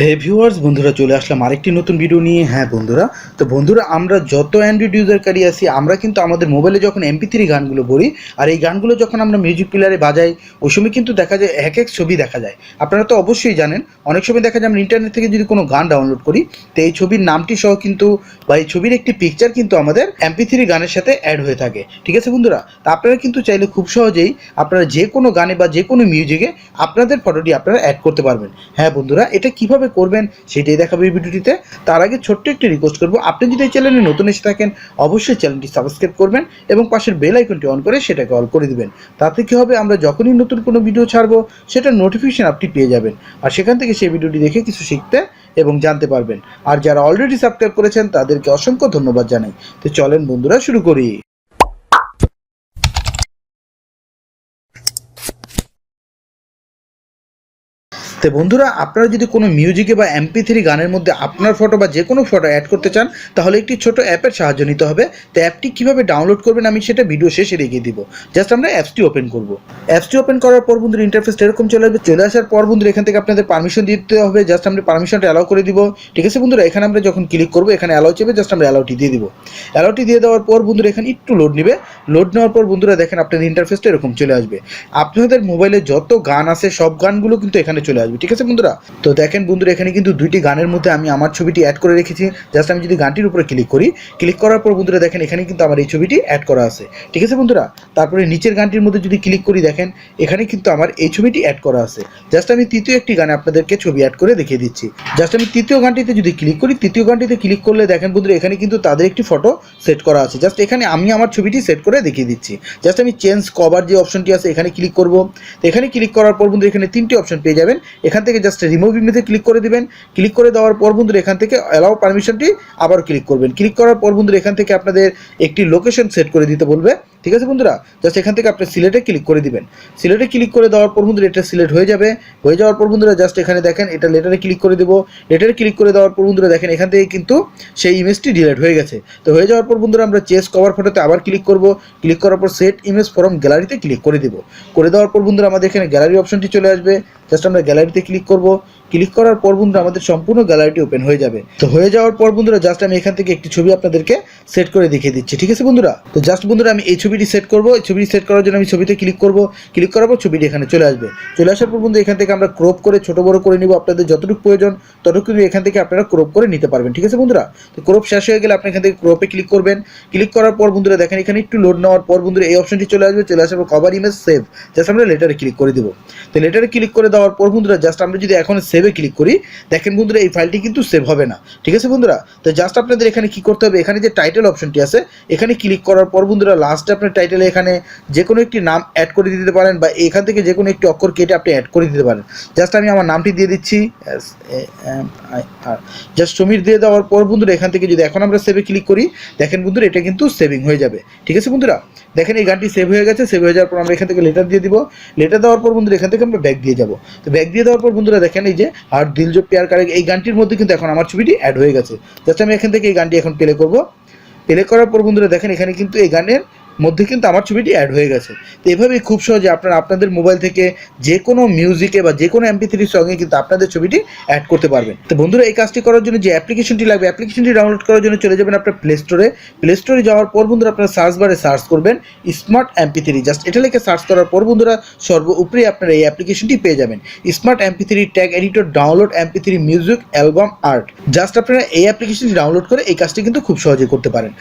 হে viewers বন্ধুরা চলে আসলাম আরেকটি নতুন ভিডিও নিয়ে। হ্যাঁ বন্ধুরা, তো বন্ধুরা, আমরা যত অ্যান্ড্রয়েড ইউজারকারী আছি, আমরা কিন্তু আমাদের মোবাইলে যখন এমপি থ্রি গানগুলো ভরি আর এই গানগুলো যখন আমরা মিউজিক প্লেয়ারে বাজাই, ওই সময় কিন্তু দেখা যায় এক এক ছবি দেখা যায়। আপনারা তো অবশ্যই জানেন, অনেক সময় দেখা যায় আমরা ইন্টারনেট থেকে যদি কোনো গান ডাউনলোড করি, তো এই ছবির নামটি সহ কিন্তু, বা এই ছবির একটি পিকচার কিন্তু আমাদের এমপি থ্রি গানের সাথে অ্যাড হয়ে থাকে। ঠিক আছে বন্ধুরা? তা আপনারা কিন্তু চাইলে খুব সহজেই আপনারা যে কোনো গানে বা যে কোনো মিউজিকে আপনাদের ফটোটি আপনারা অ্যাড করতে পারবেন। হ্যাঁ বন্ধুরা, এটা কীভাবে করবেন সেটাই দেখাবো এই ভিডিওটিতে। তার আগে ছোট্ট একটি রিকোয়েস্ট করব, আপনি যদি এই চ্যানেলে নতুন এসে থাকেন, অবশ্যই চ্যানেলটি সাবস্ক্রাইব করবেন এবং পাশের বেল আইকনটি অন করে সেটাকে অল করে দিবেন। তাতে কি হবে, আমরা যখনই নতুন কোনো ভিডিও ছাড়বো সেটার নোটিফিকেশন আপনি পেয়ে যাবেন। আর সেখান থেকে সেই ভিডিওটি দেখে কিছু শিখতে এবং জানতে পারবেন। আর যারা অলরেডি সাবস্ক্রাইব করেছেন, তাদেরকে অসংখ্য ধন্যবাদ জানাই। তো চলেন বন্ধুরা, শুরু করি। তো বন্ধুরা, আপনারা যদি কোনো মিউজিকে বা এমপি থ্রি গানের মধ্যে আপনার ফটো বা যে কোনো ফটো অ্যাড করতে চান, তাহলে একটি ছোট অ্যাপের সাহায্য নিতে হবে। তো অ্যাপটি কীভাবে ডাউনলোড করবেন আমি সেটা ভিডিও শেষে রেখে দিব। জাস্ট আমরা অ্যাপসটি ওপেন করব। অ্যাপসটি ওপেন করার পর বন্ধুর ইন্টারফেস এরকম চলে আসবে। চলে আসার পর বন্ধুরা, এখান থেকে আপনাদের পারমিশন দিতে হবে। জাস্ট আমরা পারমিশনটা অ্যালাউ করে দিব। ঠিক আছে বন্ধুরা, এখানে আমরা যখন ক্লিক করব, এখানে অ্যালাউ চেপে জাস্ট আমরা অ্যালাউটি দিয়ে দিব। অ্যালাউটি দিয়ে দেওয়ার পর বন্ধুরা, এখানে একটু লোড নেবে। লোড নেওয়ার পর বন্ধুরা, দেখেন আপনাদের ইন্টারফেসটা এরকম চলে আসবে। আপনাদের মোবাইলে যত গান আছে, সব গানগুলো কিন্তু এখানে চলে আসবে। ঠিক আছে বন্ধুরা? তো দেখেন বন্ধুরা, এখানে কিন্তু দুইটি গানের মধ্যে আমি আমার ছবিটি অ্যাড করে রেখেছি। জাস্ট আমি যদি গানটির উপরে ক্লিক করি ক্লিক করার পর বন্ধুরা দেখেন, এখানে কিন্তু আমার এই ছবিটি অ্যাড করা আছে। ঠিক আছে বন্ধুরা? তারপরে নিচের গানটির মধ্যে যদি ক্লিক করি, দেখেন, এখানে কিন্তু আমার এই ছবিটি অ্যাড করা আছে। জাস্ট আমি তৃতীয় একটি গানে আপনাদেরকে ছবি অ্যাড করে দেখিয়ে দিচ্ছি। জাস্ট আমি তৃতীয় গানটিতে যদি ক্লিক করি, তৃতীয় গানটিতে ক্লিক করলে দেখেন বন্ধুরা, এখানে কিন্তু তাদের একটি ফটো সেট করা আছে। জাস্ট এখানে আমি আমার ছবিটি সেট করে দেখিয়ে দিচ্ছি। জাস্ট আমি চেঞ্জ কভার যে অপশনটি আছে, এখানে ক্লিক করব। এখানে ক্লিক করার পর বন্ধু এখানে তিনটি অপশন পেয়ে যাবেন। এখান থেকে জাস্ট রিমুভ ইমেজে ক্লিক করে দিবেন। ক্লিক করে দেওয়ার পর বন্ধুরা এখান থেকে অ্যালাউ পারমিশনটি আবার ক্লিক করবেন। ক্লিক করার পর বন্ধুরা এখান থেকে আপনাদের একটি লোকেশন সেট করে দিতে বলবে। ঠিক আছে বন্ধুরা? জাস্ট এখান থেকে আপনি সিলেটে ক্লিক করে দিবেন। সিলেটে ক্লিক করে দেওয়ার পর বন্ধুরা এটা সিলেক্ট হয়ে যাবে। হয়ে যাওয়ার পর বন্ধুরা জাস্ট এখানে দেখেন, এটা লেটারে ক্লিক করে দেবো। লেটারে ক্লিক করে দেওয়ার পর বন্ধুরা দেখেন, এখান থেকে কিন্তু সেই ইমেজটি ডিলিট হয়ে গেছে। তো হয়ে যাওয়ার পর বন্ধুরা আমরা চেস কভার ফটোতে আবার ক্লিক করব। ক্লিক করার পর সেট ইমেজ ফরম গ্যালারিতে ক্লিক করে দেবো। করে দেওয়ার পর বন্ধুরা আমাদের এখানে গ্যালারি অপশনটি চলে আসবে। জাস্ট আমরা গ্যালারিতে ক্লিক করব। ক্লিক করার পর বন্ধুরা আমাদের সম্পূর্ণ গ্যালারিটি ওপেন হয়ে যাবে। তো হয়ে যাওয়ার পর বন্ধুরা জাস্ট আমি এখান থেকে একটি ছবি আপনাদেরকে সেট করে দেখিয়ে দিচ্ছি, ঠিক আছে বন্ধুরা? তো জাস্ট বন্ধুরা আমি এই ছবিটি সেট করব, এই ছবিটি সেট করার জন্য আমি ছবিতে ক্লিক করব ক্লিক করার পর ছবিটি এখানে চলে আসবে। চলে আসার পর বন্ধু এখান থেকে আমরা ক্রপ করে ছোট বড় করে নিব, আপনাদের যতটুকু প্রয়োজন ততটুকু এখান থেকে আপনারা ক্রপ করে নিতে পারবেন, ঠিক আছে বন্ধুরা? তো ক্রপ শেষ হয়ে গেলে আপনি এখান থেকে ক্রপে ক্লিক করবেন। ক্লিক করার পর বন্ধুরা দেখেন এখানে একটু লোড নেওয়ার পর বন্ধুরা এই অপশনটি চলে আসবে, চলে আসার পর কভার ইমেজ সেভ জাস্ট আমরা লেটারে ক্লিক করে দেবো। তো লেটারে ক্লিক করে দেওয়ার পর বন্ধুরা জাস্ট আমরা যদি এখন সেভে ক্লিক করি, দেখেন বন্ধুরা এই ফাইলটি কিন্তু সেভ হবে না। ঠিক আছে বন্ধুরা? তো জাস্ট আপনাদের এখানে কি করতে হবে? এখানে যে টাইটেল অপশনটি আছে, এখানে ক্লিক করার পর বন্ধুরা লাস্টে আপনার টাইটেলে এখানে যে কোনো একটি নাম অ্যাড করে দিতে পারেন বা এখান থেকে যে কোনো একটি অক্ষর কেটে আপনি অ্যাড করে দিতে পারেন। জাস্ট আমি আমার নামটি দিয়ে দিচ্ছি জাস্ট সমীর দিয়ে দেওয়ার পর বন্ধুরা এখান থেকে যদি এখন আমরা সেভে ক্লিক করি, দেখেন বন্ধুরা এটা কিন্তু সেভিং হয়ে যাবে। ঠিক আছে বন্ধুরা? দেখেন এই গানটি সেভ হয়ে গেছে সেভ হয়ে যাওয়ার পর আমরা এখান থেকে লেটার দিয়ে দিব। লেটার দেওয়ার পর বন্ধুরা এখান থেকে আমরা ব্যাগ দিয়ে যাব। তো ব্যাগ দিয়ে দেওয়ার পর বন্ধুরা দেখেন এই যে আর দিল জো পেয়ার কারে এই গানটির মধ্যে কিন্তু এখন আমার ছবিটি অ্যাড হয়ে গেছে। জাস্ট আমি এখান থেকে এই গানটি এখন প্লে করব। প্লে করার পর বন্ধুরা দেখেন এখানে কিন্তু এই গানের মধ্যে কিন্তু আমার ছবিটি অ্যাড হয়ে গেছে। তো এভাবেই খুব সহজে আপনারা আপনাদের মোবাইল থেকে যে কোনো মিউজিকে বা যে কোনো এমপি থ্রির সঙ্গে কিন্তু আপনাদের ছবিটি অ্যাড করতে পারবেন। তো বন্ধুরা, এই কাজটি করার জন্য যে অ্যাপ্লিকেশনটি লাগবে অ্যাপ্লিকেশনটি ডাউনলোড করার জন্য চলে যাবেন আপনার প্লে স্টোরে প্লে স্টোরে যাওয়ার পর বন্ধুরা আপনারা সার্চ বারে সার্চ করবেন স্মার্ট এমপি থ্রি জাস্ট এটা লিখে সার্চ করার পর বন্ধুরা সর্ব উপরে আপনারা এই অ্যাপ্লিকেশনটি পেয়ে যাবেন। Smart MP three tag editor download MP three music album art just আপনারা এই অ্যাপ্লিকেশনটি ডাউনলোড করে এই কাজটি কিন্তু খুব সহজে করতে পারেন।